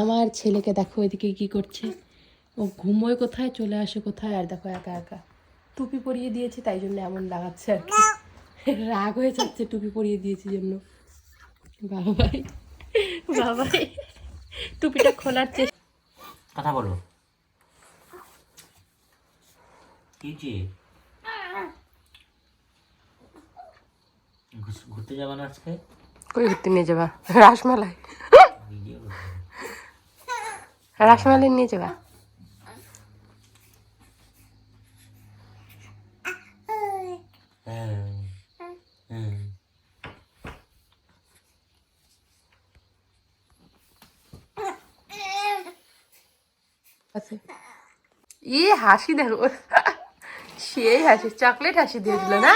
আমার ছেলেকে দেখো এদিকে কি করছে? ও ঘুমোয় কোথায় চলে আসে কোথায়? আর দেখো একা একা। টুপি পরিয়ে দিয়েছি তাই জন্য এমন লাগাচ্ছে আর কি। রাগ হয়ে যাচ্ছে টুপি পরিয়ে দিয়েছি জন্য। বাবাই বাবাই টুপিটা খোলার চেষ্টা কথা বলো। কি যে ঘুরতে যাবা না আজকে? কই ঘুরতে নিয়ে যাবা? রাসমালাই। রাসমালাই নিয়ে যাবা। আছে ই হাসি দেখো। সেই হাসি চকলেট হাসি দিয়েছিল না?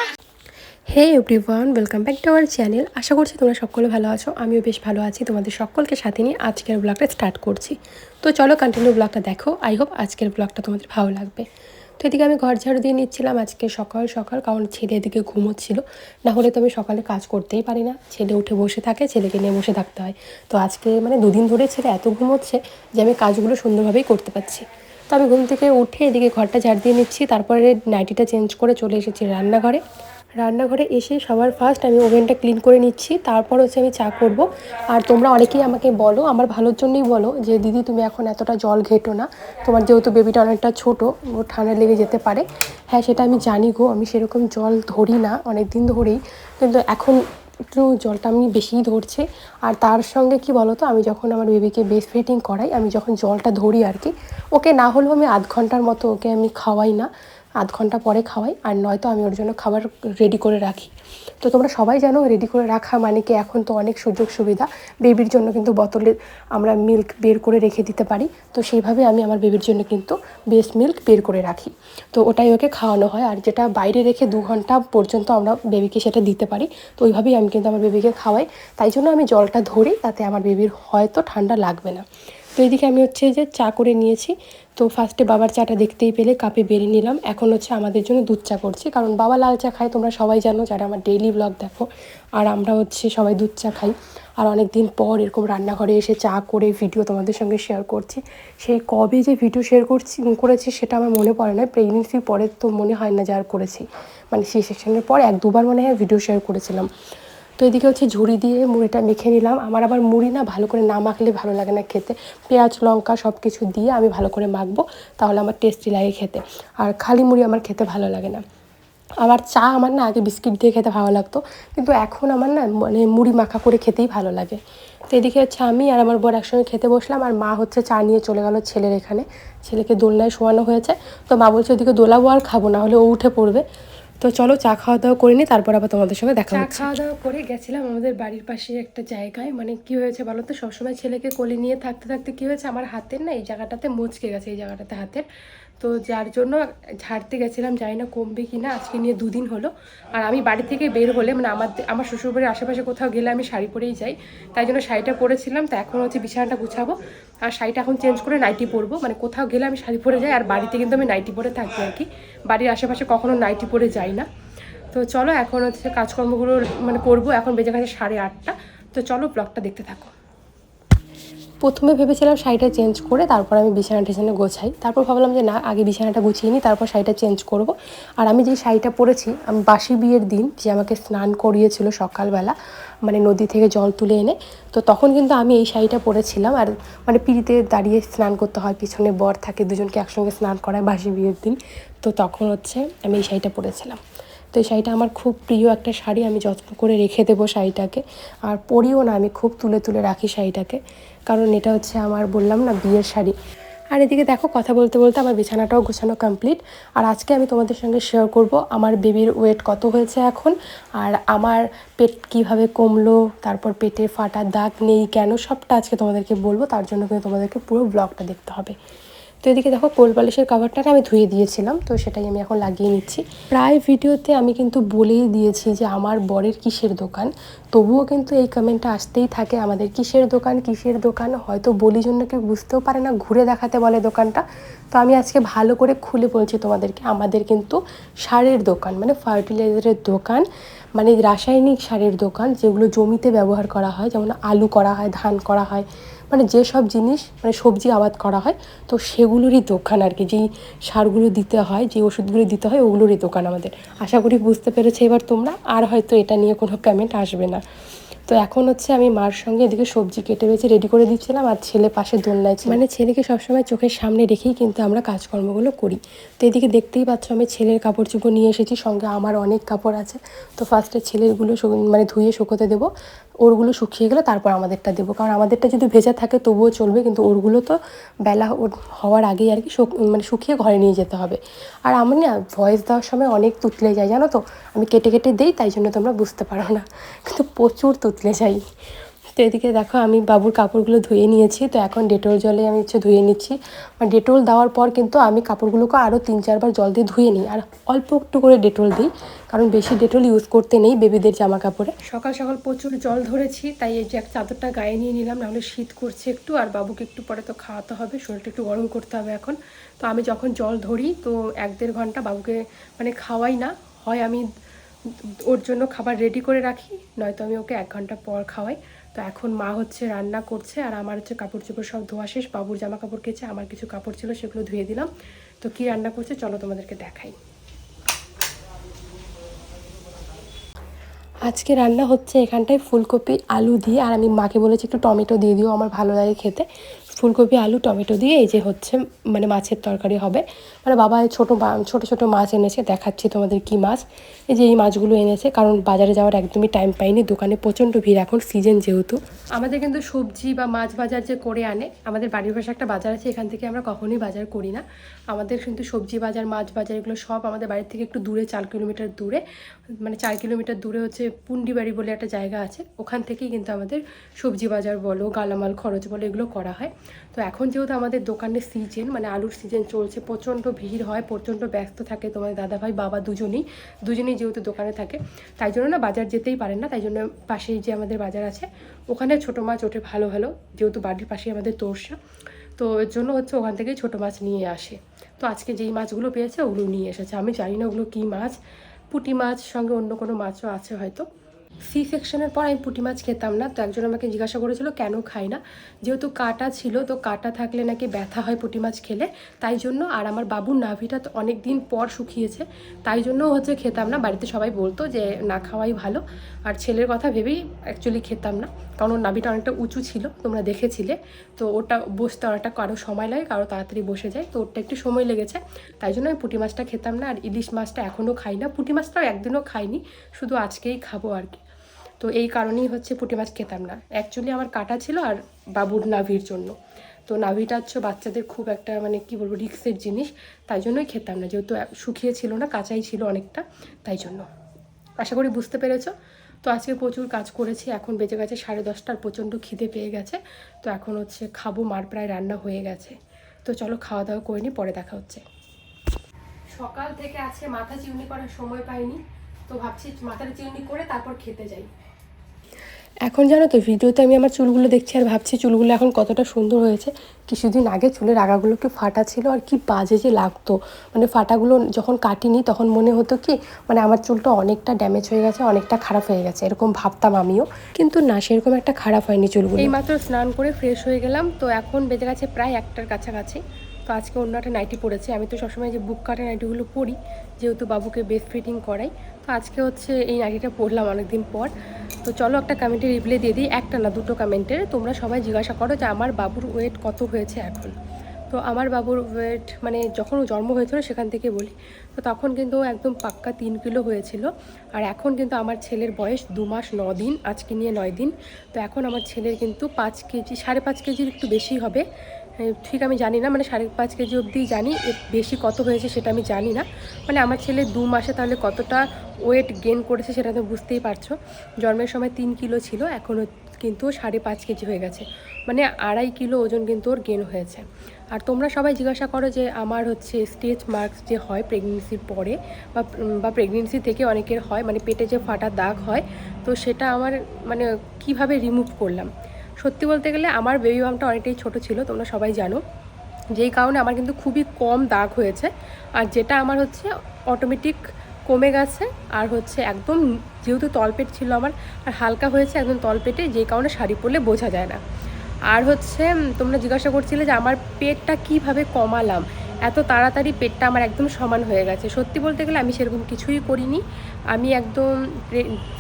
Hey everyone welcome back to our channel আশা করছি তোমরা সকলে ভালো আছো। আমিও বেশ ভালো আছি। তোমাদের সকলকে সাথে নিয়ে আজকের ব্লগটা স্টার্ট করছি। তো চলো কন্টিনিউ ব্লগটা দেখো। আই হোপ আজকের ব্লগটা তোমাদের ভালো লাগবে। তো এদিকে আমি ঘর ঝাড়ু দিয়ে নিচ্ছিলাম। আজকে সকাল সকাল, কারণ ছেলে এদিকে ঘুমোচ্ছিল। না হলে তো আমি সকালে কাজ করতেই পারি না। ছেলে উঠে বসে থাকে, ছেলেকে নিয়ে বসে থাকতে হয়। তো আজকে মানে দুদিন ধরে ছেলে এত ঘুমোচ্ছে যে আমি কাজগুলো সুন্দরভাবেই করতে পারছি। তো আমি ঘুম থেকে উঠে এদিকে ঘরটা ঝাড় দিয়ে নিচ্ছি। তারপরে নাইটিটা চেঞ্জ করে চলে এসেছি রান্নাঘরে। রান্নাঘরে এসে সবার ফার্স্ট আমি ওভেনটা ক্লিন করে নিচ্ছি, তারপর হচ্ছে আমি চা করব। আর তোমরা অনেকেই আমাকে বলো, আমার ভালোর জন্যই বলো, যে দিদি তুমি এখন এতটা জল ঘেটো না। তোমার যেহেতু বেবিটা অনেকটা ছোট, ও ঠান্ডা লেগে যেতে পারে। হ্যাঁ সেটা আমি জানি গো, আমি সেরকম জল ধরি না অনেক দিন ধরেই। কিন্তু এখন একটু জলটা আমি বেশিই ধরছে। আর তার সঙ্গে কি বলতো, আমি যখন আমার বেবিকে বেস ফিটিং করাই, আমি যখন জলটা ধরি আর কি, ওকে না হলেও আমি আধ ঘণ্টার মতো ওকে আমি খাওয়াই না। আধ ঘণ্টা পরে খাওয়াই, আর নয়তো আমি ওর জন্য খাবার রেডি করে রাখি। তো তোমরা সবাই জানো রেডি করে রাখা মানে কি? এখন তো অনেক সুযোগ সুবিধা। বেবির জন্য কিন্তু বোতলে আমরা মিল্ক বের করে রেখে দিতে পারি। তো সেইভাবে আমি আমার বেবির জন্য কিন্তু বেস্ট মিল্ক বের করে রাখি। তো ওটাই ওকে খাওয়ানো হয়, আর যেটা বাইরে রেখে দু ঘণ্টা পর্যন্ত আমরা বেবিকে সেটা দিতে পারি, তো ওইভাবেই আমি কিন্তু আমার বেবিকে খাওয়াই। তাই জন্য আমি জলটা ধরি, তাতে আমার বেবির হয়তো ঠান্ডা লাগবে না। তো এদিকে আমি হচ্ছে যে চা করে নিয়েছি। তো ফার্স্টে বাবার চাটা দেখতেই পেলে, কাপে বেড়ে নিলাম। এখন হচ্ছে আমাদের জন্য দুধ চা করছি। কারণ বাবা লাল চা খায়, তোমরা সবাই জানো, যারা আমার ডেইলি ব্লগ দেখো, আর আমরা হচ্ছে সবাই দুধ চা খাই। আর অনেক দিন পর এরকম রান্নাঘরে এসে চা করে ভিডিও তোমাদের সঙ্গে শেয়ার করছি। সেই কবে যে ভিডিও শেয়ার করছি, করেছি, সেটা আমার মনে পড়ে না। প্রেগনেন্সির পরে তো মনে হয় না যে আর করেছি। মানে সি সেকশনের পর এক দুবার মনে হয় ভিডিও শেয়ার করেছিলাম। তো এদিকে হচ্ছে ঝুড়ি দিয়ে মুড়িটা মেখে নিলাম। আমার আবার মুড়ি না ভালো করে না মাখলে ভালো লাগে না খেতে। পেঁয়াজ, লঙ্কা সব কিছু দিয়ে আমি ভালো করে মাখবো, তাহলে আমার টেস্টি লাগে খেতে। আর খালি মুড়ি আমার খেতে ভালো লাগে না। আবার চা আমার না আগে বিস্কিট দিয়ে খেতে ভালো লাগতো, কিন্তু এখন আমার না মানে মুড়ি মাখা করে খেতেই ভালো লাগে। তো এদিকে হচ্ছে আমি আর আমার বর একসঙ্গে খেতে বসলাম, আর মা হচ্ছে চা নিয়ে চলে গেল ছেলের এখানে। ছেলেকে দোলনায় শোয়ানো হয়েছে, তো মা বলছে ওদিকে দোলাবো আর খাব, না হলে ও উঠে পড়বে। তো চলো চা খাওয়া দাওয়া করে নিই তারপর আবার তোমাদের সঙ্গে দেখা চা খাওয়া দাওয়া করে গেছিলাম আমাদের বাড়ির পাশে একটা জায়গায় মানে কি হয়েছে বলো তো? সবসময় ছেলেকে কোলে নিয়ে থাকতে থাকতে কি হয়েছে? আমার হাতের না এই জায়গাটাতে মুচকে গেছে এই জায়গাটাতে হাতের। তো যার জন্য ঝাড়তে গেছিলাম, জানি না কমবে কি না আজকে নিয়ে দুদিন হলো। আর আমি বাড়ি থেকে বের হলে মানে আমার আমার শ্বশুরবাড়ির আশেপাশে কোথাও গেলে আমি শাড়ি পরেই যাই। তাই জন্য শাড়িটা পরেছিলাম, তো এখন হচ্ছে বিছানাটা গুছাবো। আর শাড়িটা এখন চেঞ্জ করে নাইটি পরবো। মানে কোথাও গেলে আমি শাড়ি পরে যাই, আর বাড়িতে কিন্তু আমি নাইটি পরে থাকি আর কি। বাড়ির আশেপাশে কখনো নাইটি পরে যাই না। তো চলো, এখন হচ্ছে কাজকর্মগুলো মানে করব। এখন বেজে গেছে সাড়ে আটটা। তো চলো ব্লগটা দেখতে থাকো। প্রথমে ভেবেছিলাম শাড়িটা চেঞ্জ করে তারপর আমি বিছানা টিছানা গোছাই। তারপর ভাবলাম যে না, আগে বিছানাটা গুছিয়ে নিই, তারপর শাড়িটা চেঞ্জ করব। আর আমি যে শাড়িটা পরেছি, আমি বাসি বিয়ের দিন যে আমাকে স্নান করিয়েছিল সকালবেলা মানে নদী থেকে জল তুলে এনে, তো তখন কিন্তু আমি এই শাড়িটা পরেছিলাম। আর মানে পিড়িতে দাঁড়িয়ে স্নান করতে হয়, পিছনে বর থাকে, দুজনকে একসঙ্গে স্নান করায় বাসি বিয়ের দিন। তো তখন হচ্ছে আমি এই শাড়িটা পরেছিলাম। তো এই শাড়িটা আমার খুব প্রিয় একটা শাড়ি, আমি যত্ন করে রেখে দেবো শাড়িটাকে। আর পরিও না, আমি খুব তুলে তুলে রাখি শাড়িটাকে, কারণ এটা হচ্ছে আমার বললাম না বিয়ের শাড়ি। আর এদিকে দেখো, কথা বলতে বলতে আমার বিছানাটাও গোছানো কমপ্লিট আর আজকে আমি তোমাদের সঙ্গে শেয়ার করব আমার বেবির ওয়েট কত হয়েছে এখন, আর আমার পেট কীভাবে কমলো, তারপর পেটে ফাটা দাগ নেই কেন, সবটা আজকে তোমাদেরকে বলব, তার জন্য কিন্তু তোমাদেরকে পুরো ব্লগটা দেখতে হবে। তো এদিকে দেখো, কোল বালিশের কাভারটা আমি ধুয়ে দিয়েছিলাম, তো সেটাই আমি এখন লাগিয়ে নিচ্ছি। প্রায় ভিডিওতে আমি কিন্তু বলেই দিয়েছি যে আমার বরের কিসের দোকান, তবুও কিন্তু এই কমেন্টটা আসতেই থাকে, আমাদের কিসের দোকান কিসের দোকান, হয়তো বলি জন্য কেউ বুঝতেও পারে না, ঘুরে দেখাতে বলে দোকানটা। তো আমি আজকে ভালো করে খুলে বলছি তোমাদেরকে, আমাদের কিন্তু সারের দোকান মানে ফার্টিলাইজারের দোকান মানে রাসায়নিক সারের দোকান, যেগুলো জমিতে ব্যবহার করা হয়, যেমন আলু করা হয়, ধান করা হয় মানে যেসব জিনিস মানে সবজি আবাদ করা হয়, তো সেগুলোরই দোকান আর কি। যেই সারগুলো দিতে হয় যে ওষুধগুলো দিতে হয়, ওগুলোরই দোকান আমাদের। আশা করি বুঝতে পেরেছ এবার তোমরা, আর হয়তো এটা নিয়ে কোনো কমেন্ট আসবে না। তো এখন হচ্ছে আমি মার সঙ্গে এদিকে সবজি কেটে বেছে রেডি করে দিচ্ছিলাম, আর ছেলে পাশে দোলনায় মানে ছেলেকে সবসময় চোখের সামনে রেখেই কিন্তু আমরা কাজকর্মগুলো করি। তো এদিকে দেখতেই পাচ্ছ আমি ছেলের কাপড় চোপড় নিয়ে এসেছি, সঙ্গে আমার অনেক কাপড় আছে। তো ফার্স্টে ছেলেরগুলো মানে ধুয়ে শুকোতে দেবো। ওরগুলো শুকিয়ে গেলে তারপর আমাদেরটা দেবো। কারণ আমাদেরটা যদি ভেজা থাকে তবুও চলবে, কিন্তু ওরগুলো তো বেলা হওয়ার আগেই আর কি মানে শুকিয়ে ঘরে নিয়ে যেতে হবে। আর আমি না ভয়েস দেওয়ার সময় অনেক তুতলে যায়, জানো তো? আমি কেটে কেটে দিই, তাই জন্য তোমরা বুঝতে পারো না। কিন্তু প্রচুর তুতলে যাই। তো এদিকে দেখো আমি বাবুর কাপড়গুলো ধুয়ে নিয়েছি, তো এখন ডেটল জলে আমি হচ্ছে ধুয়ে নিচ্ছি। আর ডেটল দেওয়ার পর কিন্তু আমি কাপড়গুলোকে আরও তিন চারবার জল দিয়ে ধুয়ে নিই, আর অল্প একটু করে ডেটল দিই, কারণ বেশি ডেটল ইউজ করতে নেই বেবিদের জামা কাপড়ে সকাল সকাল প্রচুর জল ধরেছি, তাই এই যে এক চাদরটা গায়ে নিয়ে নিলাম, নাহলে শীত করছে একটু, আর বাবুকে একটু পরে তো খাওয়াতে হবে, শরীরটা একটু গরম করতে হবে এখন। তো আমি যখন জল ধরি, তো এক দেড় ঘণ্টা বাবুকে মানে খাওয়াই না, হয় আমি ওর জন্য খাবার রেডি করে রাখি, নয়তো আমি ওকে এক ঘণ্টা পর খাওয়াই। তো এখন মা হচ্ছে রান্না করছে আর আমার হচ্ছে কাপড় চোপড় সব ধোয়া শেষ, বাবুর জামা কাপড় কেছে আমার কিছু কাপড় ছিল সেগুলো ধুয়ে দিলাম। তো কি রান্না করছে চলো তোমাদেরকে দেখাই। আজকে রান্না হচ্ছে এখানটায় ফুলকপি, আলু দিয়ে, আর আমি মাকে বলেছি একটু টমেটো দিয়ে দিও, আমার ভালো লাগে খেতে। ফুলকপি, আলু, টমেটো দিয়ে এই যে হচ্ছে মানে মাছের তরকারি হবে। মানে বাবা ছোটো ছোটো ছোটো মাছ এনেছে, দেখাচ্ছি তোমাদের কি মাছ। এই যে এই মাছগুলো এনেছে, কারণ বাজারে যাওয়ার একদমই টাইম পাইনি, দোকানে প্রচণ্ড ভিড় এখন সিজন যেহেতু। আমাদের কিন্তু সবজি বা মাছ বাজার যে করে আনে, আমাদের বাড়ির পাশে একটা বাজার আছে, এখান থেকে আমরা কখনোই বাজার করি না। আমাদের কিন্তু সবজি বাজার, মাছ বাজার এগুলো সব আমাদের বাড়ির থেকে একটু দূরে, চার কিলোমিটার দূরে। মানে চার কিলোমিটার দূরে হচ্ছে পুন্ডিবাড়ি বলে একটা জায়গা আছে, ওখান থেকেই কিন্তু আমাদের সবজি বাজার বলো, গালামাল খরচ বলো, এগুলো করা হয়। তো এখন যেহেতু আমাদের দোকানের সিজন মানে আলুর সিজন চলছে, প্রচণ্ড ভিড় হয়, প্রচণ্ড ব্যস্ত থাকে তোমাদের দাদাভাই, বাবা দুজনেই দুজনেই যেহেতু দোকানে থাকে, তাই জন্য না বাজার যেতেই পারেন না, তাই জন্য পাশেই যে আমাদের বাজার আছে, ওখানে ছোটো মাছ ওঠে ভালো ভালো, যেহেতু বাড়ির পাশেই আমাদের তোরসা তো এর জন্য হচ্ছে ওখান থেকেই ছোটো মাছ নিয়ে আসে। তো আজকে যেই মাছগুলো পেয়েছে ওগুলো নিয়ে এসেছে, আমি জানি না ওগুলো কী মাছ, পুঁটি মাছ সঙ্গে অন্য কোনো মাছও আছে হয়তো সি সেকশনের পর আমি পুঁটি মাছ খেতাম না। তো একজন আমাকে জিজ্ঞাসা করেছিল, কেন খাই না? যেহেতু কাটা ছিল, তো কাটা থাকলে নাকি ব্যথা হয় পুঁটি মাছ খেলে। তাই জন্য আর আমার বাবুর নাভিটা তো অনেক দিন পর শুকিয়েছে। তাই জন্য হচ্ছে খেতাম না। বাড়িতে সবাই বলতো যে, না খাওয়াই ভালো। আর ছেলের কথা ভেবেই অ্যাকচুয়ালি খেতাম না। কারণ ওর নাভিটা অনেকটা উঁচু ছিল, তোমরা দেখেছিলে। তো ওটা বসতে অনেকটা কারও সময় লাগে, কারও তাড়াতাড়ি বসে যায়। তো ওরটা একটু সময় লেগেছে। তাই জন্য আমি পুঁটি মাছটা খেতাম না। আর ইলিশ মাছটা এখনও খাই না। পুঁটি মাছটাও একদিনও খাইনি। শুধু আজকেই খাব আর কি। তো এই কারণেই হচ্ছে পুঁটি মাছ খেতাম না। অ্যাকচুয়ালি আমার কাটা ছিল আর বাবুর নাভির জন্য। তো নাভিটা হচ্ছে বাচ্চাদের খুব একটা মানে কি বলব, রিক্সের জিনিস, তাই জন্যই খেতাম না। যেহেতু শুকিয়ে ছিল না, কাঁচাই ছিল অনেকটা, তাই জন্য। আশা করি বুঝতে পেরেছ। তো আজকে প্রচুর কাজ করেছি, এখন বেজে গেছে সাড়ে দশটার, প্রচণ্ড খিদে পেয়ে গেছে। তো এখন হচ্ছে খাব, মার প্রায় রান্না হয়ে গেছে। তো চলো খাওয়া দাওয়া করে নি পরে দেখা হচ্ছে। সকাল থেকে আজকে মাথা চিউনি করার সময় পাইনি। তো ভাবছি মাথাটা চিউনি করে তারপর খেতে যাই। এখন জানো তো, ভিডিওতে আমি আমার চুলগুলো দেখছি আর ভাবছি চুলগুলো এখন কতটা সুন্দর হয়েছে। কিছুদিন আগে চুলের আগাগুলো কি ফাটা ছিল আর কি বাজে যে লাগতো। মানে ফাটাগুলো যখন কাটিনি তখন মনে হতো কি মানে আমার চুলটা অনেকটা ড্যামেজ হয়ে গেছে, অনেকটা খারাপ হয়ে গেছে, এরকম ভাবতাম আমিও। কিন্তু না, সেরকম একটা খারাপ হয়নি চুলগুলো। এই মাত্র স্নান করে ফ্রেশ হয়ে গেলাম, তো এখন বেজে গেছে প্রায় একটার কাছাকাছি। তো আজকে অন্য একটা নাইটি পরেছি আমি তো সবসময় যে বুক কাটা নাইটিগুলো পরি যেহেতু বাবুকে বেস্ট ফিটিং করাই তো আজকে হচ্ছে এই নাইটিটা পরলাম অনেকদিন পর। তো চলো একটা কমেন্টে রিপ্লাই দিয়ে দিই, একটা না দুটো কমেন্টের। তোমরা সবাই জিজ্ঞাসা করো যে আমার বাবুর ওয়েট কত হয়েছে এখন। তো আমার বাবুর ওয়েট মানে যখন জন্ম হয়েছিল সেখান থেকে বলি। তো তখন কিন্তু একদম পাক্কা তিন কিলো হয়েছিল। আর এখন কিন্তু আমার ছেলের বয়স দু মাস ন দিন, আজকে নিয়ে নয় দিন। তো এখন আমার ছেলের কিন্তু পাঁচ কেজি, সাড়ে পাঁচ কেজির একটু বেশি হবে। ঠিক আমি জানি না মানে সাড়ে পাঁচ কেজি অবধি জানি বেশি কত হয়েছে সেটা আমি জানি না। মানে আমার ছেলে দু মাসে তাহলে কতটা ওয়েট গেন করেছে সেটা তো বুঝতেই পারছ। জন্মের সময় তিন কিলো ছিল, এখন ও কিন্তু সাড়ে পাঁচ কেজি হয়ে গেছে। মানে আড়াই কিলো ওজন কিন্তু ওর গেন হয়েছে। আর তোমরা সবাই জিজ্ঞাসা করো যে আমার হচ্ছে স্টেজ মার্কস যে হয় প্রেগনেন্সির পরে বা বা প্রেগনেন্সি থেকে অনেকের হয় মানে পেটে যে ফাটা দাগ হয়, তো সেটা আমার মানে কীভাবে রিমুভ করলাম? সত্যি বলতে গেলে আমার বেবি বামটা অনেকটাই ছোট ছিল, তোমরা সবাই জানো। যেই কারণে আমার কিন্তু খুবই কম দাগ হয়েছে। আর যেটা আমার হচ্ছে অটোমেটিক কমে গেছে, আর হচ্ছে একদম যেহেতু তলপেট ছিল আমার, আর হালকা হয়েছে একদম তলপেটে, যেই কারণে শাড়ি পরলে বোঝা যায় না। আর হচ্ছে তোমরা জিজ্ঞাসা করছিলে যে আমার পেটটা কীভাবে কমালাম? এত তাড়াতাড়ি পেটটা আমার একদম সমান হয়ে গেছে। সত্যি বলতে গেলে আমি সেরকম কিছুই করিনি। আমি একদম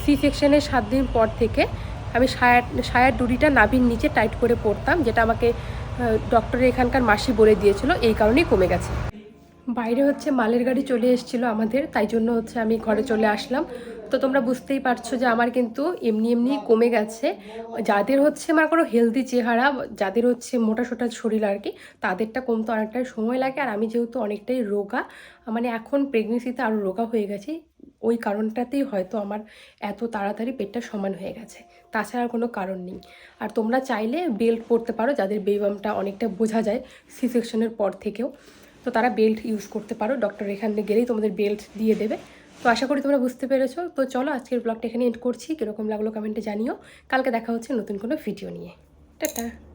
সি সেকশনের সাত দিন পর থেকে আমি সায়ার সায়ার ডুরিটা নাভির নিচে টাইট করে পড়তাম যেটা আমাকে ডক্টরের এখানকার মাসি বলে দিয়েছিল, এই কারণেই কমে গেছে। বাইরে হচ্ছে মালের গাড়ি চলে এসেছিল আমাদের, তাই জন্য হচ্ছে আমি ঘরে চলে আসলাম। তো তোমরা বুঝতেই পারছ যে আমার কিন্তু এমনি এমনি কমে গেছে। যাদের হচ্ছে আমার কোনো হেলদি চেহারা, যাদের হচ্ছে মোটা সোটা শরীর আর কি, তাদেরটা কমতে অনেকটাই সময় লাগে। আর আমি যেহেতু অনেকটাই রোগা মানে এখন প্রেগনেন্সিতে আরও রোগা হয়ে গেছি। ওই কারণটাতেই হয়তো আমার এত তাড়াতাড়ি পেটটা সমান হয়ে গেছে। তাছাড়া কোনো কারণ নেই। আর তোমরা চাইলে বেল্ট পরতে পারো, যাদের বেবামটা অনেকটা বোঝা যায় সি সেকশনের পর থেকেও। তো তারা বেল্ট ইউজ করতে পারো। ডক্টর এখানে গেলেই তোমাদের বেল্ট দিয়ে দেবে। তো আশা করি তোমরা বুঝতে পেরেছ। তো চলো আজকের ব্লগটা এখানে এন্ড করছি। কীরকম লাগল কমেন্টে জানিও। কালকে দেখা হচ্ছে নতুন কোনো ভিডিও নিয়ে। টাটা!